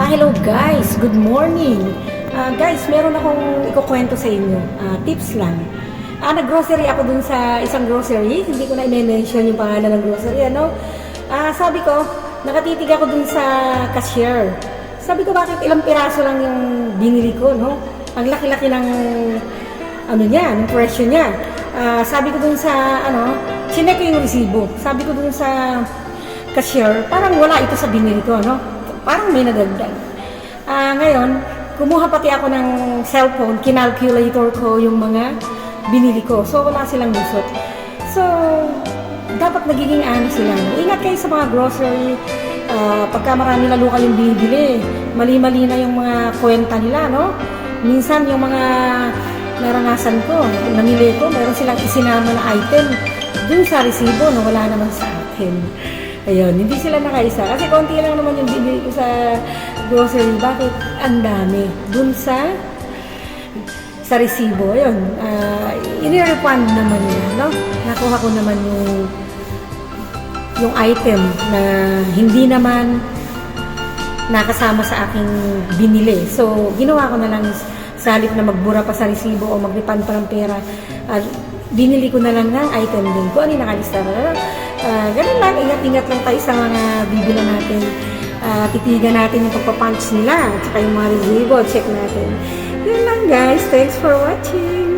Ah, hello guys, good morning. Ah, guys, meron akong ikukwento sa inyo. Ah, tips lang. Ah, nag-grocery ako dun sa isang grocery. Hindi ko na i-mention yung pangalan ng grocery, ano? Ah, sabi ko, nakatitig ako dun sa cashier. Sabi ko, bakit ilang piraso lang yung binili ko, no? Ang laki-laki ng ano niya, ng presyo niya. Ah, sabi ko dun sa, ano, chinek ko yung resibo. Sabi ko dun sa cashier, parang wala ito sa binili ko, no? Parang may nadagdag. Ah, ngayon, kumuha pati ako ng cellphone, kinalculator ko yung mga binili ko. So, wala silang lusot. So, dapat nagiging ano sila. no? Ingat kayo sa mga grocery. Ah, pagka marami lalo kayong binibili, mali-mali na yung mga kwenta nila, no? Minsan, yung mga naranasan ko, namili ko, meron silang isinama na item dun sa resibo na wala naman sa akin. Ayun, hindi sila nakaisa. Kasi konti lang naman yung binili ko sa grocery. Bakit? Ang dami. Dun sa sa resibo. Ayun, uh, inirefund naman nila, no? Nakuha ko naman yung yung item na hindi naman nakasama sa aking binili. So, ginawa ko na lang sa halip na magbura pa sa resibo o mag-refund pa ng pera, ah, binili ko na lang ng item din. Kung ano yung nakalista na. Uh, ganun lang, ingat-ingat lang tayo sa mga bibila natin. Ah, titigan natin yung pagpapunch nila, at saka yung mga resibo, check natin. Yun lang guys, thanks for watching!